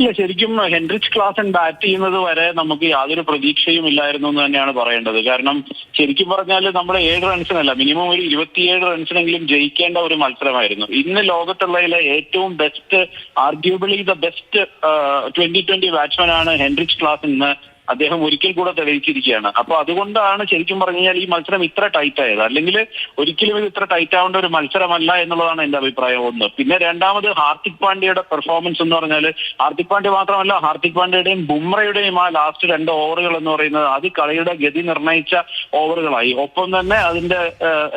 ഇല്ല ശരിക്കും Heinrich Klaasen bat ചെയ്യുന്നത് വരെ നമുക്ക് യാതൊരു പ്രതീക്ഷയും ഇല്ലായിരുന്നു എന്ന് തന്നെയാണ് പറയേണ്ടത്. കാരണം ശരിക്കും പറഞ്ഞാൽ നമ്മൾ ഏഴ് റൺസിനല്ല മിനിമം ഒരു ഇരുപത്തിയേഴ് റൺസിനെങ്കിലും ജയിക്കേണ്ട ഒരു മത്സരമായിരുന്നു. ഇന്ന് ലോകത്തുള്ളതിലെ ഏറ്റവും best arguably the best twenty twenty ബാറ്റ്സ്മാനാണ് Heinrich Klaasen ഇന്ന് അദ്ദേഹം ഒരിക്കൽ കൂടെ തെളിയിച്ചിരിക്കുകയാണ്. അപ്പൊ അതുകൊണ്ടാണ് ശരിക്കും പറഞ്ഞു കഴിഞ്ഞാൽ ഈ മത്സരം ഇത്ര ടൈറ്റ് ആയത് അല്ലെങ്കിൽ ഒരിക്കലും ഇത് ഇത്ര ടൈറ്റ് ആവേണ്ട ഒരു മത്സരമല്ല എന്നുള്ളതാണ് എന്റെ അഭിപ്രായം. ഒന്ന്. പിന്നെ രണ്ടാമത് ഹാർദിക് പാണ്ഡ്യയുടെ പെർഫോമൻസ് എന്ന് പറഞ്ഞാൽ ഹാർദിക് പാണ്ഡ്യ മാത്രമല്ല ഹാർദിക് പാണ്ഡ്യയുടെയും ബുംറയുടെയും ആ ലാസ്റ്റ് രണ്ട് ഓവറുകൾ എന്ന് പറയുന്നത് അത് കളിയുടെ ഗതി നിർണയിച്ച ഓവറുകളായി ഒപ്പം തന്നെ അതിന്റെ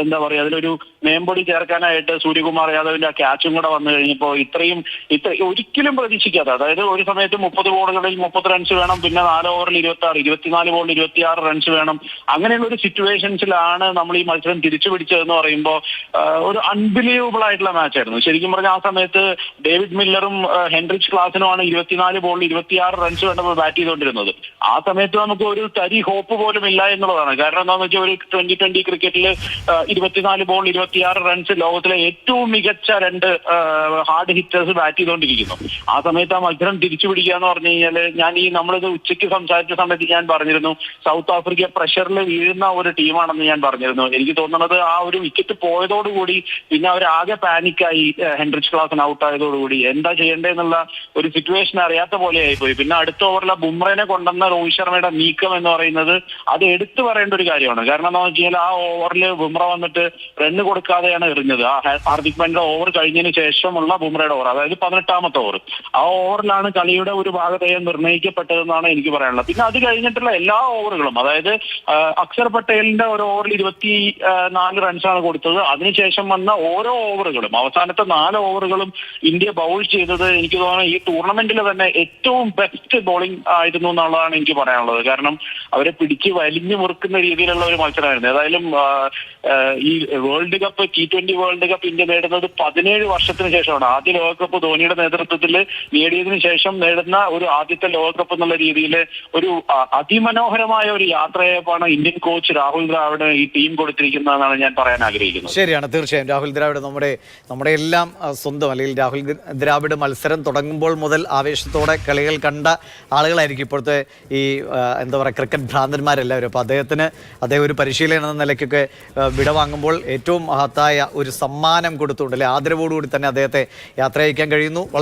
എന്താ പറയാ അതിലൊരു മേമ്പൊടി ചേർക്കാനായിട്ട് സൂര്യകുമാർ യാദവിന്റെ ആ ക്യാച്ചും കൂടെ വന്നു കഴിഞ്ഞപ്പോൾ ഇത്രയും ഇത്ര ഒരിക്കലും പ്രതീക്ഷിക്കാതെ അതായത് ഒരു സമയത്ത് മുപ്പത് ബോളുകളിൽ മുപ്പത് റൺസ് വേണം പിന്നെ നാല് ഓവറിൽ ഇരുപത്തി ആറ് ഇരുപത്തിനാല് ബോളിൽ ഇരുപത്തിയാറ് റൺസ് വേണം. അങ്ങനെയുള്ള ഒരു സിറ്റുവേഷൻസിലാണ് നമ്മൾ ഈ മത്സരം തിരിച്ചു പിടിച്ചതെന്ന് പറയുമ്പോൾ ഒരു അൺബിലീവബിൾ ആയിട്ടുള്ള മാച്ച് ആയിരുന്നു. ശരിക്കും പറഞ്ഞാൽ ആ സമയത്ത് ഡേവിഡ് മില്ലറും ഹെൻറിച്ച് ക്ലാസിനുമാണ് ഇരുപത്തിനാല് ബോളിൽ ഇരുപത്തിയാറ് റൺസ് വേണ്ടപ്പോൾ ബാറ്റ് ചെയ്തുകൊണ്ടിരുന്നത്. ആ സമയത്ത് നമുക്ക് ഒരു തരി ഹോപ്പ് പോലും ഇല്ല എന്നുള്ളതാണ്. കാരണം എന്താണെന്ന് വെച്ചാൽ ഒരു ട്വന്റി ട്വന്റി ക്രിക്കറ്റിൽ ഇരുപത്തിനാല് ബോൾ ഇരുപത്തിയാറ് റൺസ് ലോകത്തിലെ ഏറ്റവും മികച്ച രണ്ട് ഹാർഡ് ഹിറ്റേഴ്സ് ബാറ്റ് ചെയ്തുകൊണ്ടിരിക്കുന്നു. ആ സമയത്ത് ആ മത്സരം തിരിച്ചു പിടിക്കുക എന്ന് പറഞ്ഞു കഴിഞ്ഞാൽ ഞാൻ ഈ നമ്മളിത് ഉച്ചയ്ക്ക് സംസാരിച്ച സമയത്ത് ഞാൻ പറഞ്ഞിരുന്നു. സൗത്ത് ആഫ്രിക്ക പ്രഷറിൽ വീഴുന്ന ഒരു ടീമാണെന്ന് ഞാൻ പറഞ്ഞിരുന്നു. എനിക്ക് തോന്നുന്നത് ആ ഒരു വിക്കറ്റ് പോയതോടുകൂടി പിന്നെ അവർ ആകെ പാനിക്കായി ഹെൻറിച്ച് ക്ലാസൻ ഔട്ട് ആയതോടുകൂടി. എന്താ ചെയ്യേണ്ടതെന്നുള്ള ഒരു സിറ്റുവേഷൻ അറിയാത്ത പോലെ ആയിപ്പോയി. പിന്നെ അടുത്ത ഓവറിലെ ബുംറേനെ കൊണ്ടുവന്ന രോഹിത് ശർമ്മയുടെ നീക്കം എന്ന് പറയുന്നത് അത് എടുത്തു പറയേണ്ട ഒരു കാര്യമാണ്. കാരണം എന്താണെന്ന് വെച്ച് കഴിഞ്ഞാൽ ആ ഓവറിൽ ബുംറ വന്നിട്ട് റണ്ണ് കൊടുക്കാതെയാണ് എറിഞ്ഞത്. ആ ഹാർദിക് പാണ്ഡ്യ ഓവർ കഴിഞ്ഞതിന് ശേഷമുള്ള ബുംറയുടെ ഓവർ അതായത് പതിനെട്ടാമത്തെ ഓവർ ആ ഓവറിലാണ് കളിയുടെ ഒരു ഭാഗതയെ നിർണയിക്കപ്പെട്ടതെന്നാണ് എനിക്ക് പറയാനുള്ളത്. പിന്നെ അത് കഴിഞ്ഞിട്ടുള്ള എല്ലാ ഓവറുകളും അതായത് അക്ഷർ പട്ടേലിന്റെ ഒരു ഓവറിൽ ഇരുപത്തി നാല് റൺസാണ് കൊടുത്തത്. അതിനുശേഷം വന്ന ഓരോ ഓവറുകളും അവസാനത്തെ നാല് ഓവറുകളും ഇന്ത്യ ബൗൾ ചെയ്തത് എനിക്ക് തോന്നുന്നു ഈ ടൂർണമെന്റിൽ തന്നെ ഏറ്റവും ബെസ്റ്റ് ബോളിംഗ് ആയിരുന്നു എന്നുള്ളതാണ് എനിക്ക് പറയാനുള്ളത്. കാരണം അവരെ പിടിച്ച് വലിഞ്ഞു മുറുക്കുന്ന രീതിയിലുള്ള ഒരു മത്സരമായിരുന്നു. ഏതായാലും ഈ world cup T twenty world cup India നേടുന്നത് പതിനേഴ് വർഷത്തിന് ശേഷമാണ്. ആദ്യ ലോകകപ്പ് ധോണിയുടെ നേതൃത്വത്തിൽ നേടിയതിനു ശേഷം നേടുന്ന ഒരു ആദ്യത്തെ ലോകകപ്പ് എന്നുള്ള രീതിയിൽ ഒരു ആ, അതിമനോഹരമായ ഒരു യാത്രയപ്പാണ് ഇന്ത്യൻ കോച്ച് രാഹുൽ ദ്രാവിഡ് ഈ ടീം കൊടുത്തിരിക്കുന്നതെന്നാണ് ഞാൻ പറയാൻ ആഗ്രഹിക്കുന്നത്. ശരിയാണ് തീർച്ചയായും. രാഹുൽ ദ്രാവിഡ് നമ്മുടെ നമ്മുടെ എല്ലാം സ്വന്തം അല്ലെങ്കിൽ രാഹുൽ ദ്രാവിഡ് മത്സരം തുടങ്ങുമ്പോൾ മുതൽ ആവേശത്തോടെ കളികൾ കണ്ട ആളുകളായിരിക്കും ഇപ്പോഴത്തെ ഈ എന്താ പറയുക ക്രിക്കറ്റ് ഭ്രാന്തന്മാരെല്ലാവരും. അപ്പോൾ അദ്ദേഹത്തിന് അദ്ദേഹം ഒരു പരിശീലകൻ എന്ന നിലയ്ക്കൊക്കെ വിടവാങ്ങുമ്പോൾ ഏറ്റവും മഹത്തായ ഒരു സമ്മാനം കൊടുത്തുകൊണ്ട് അല്ലെ ആദരവോടുകൂടി തന്നെ അദ്ദേഹത്തെ യാത്ര അയക്കാൻ കഴിയുന്നു.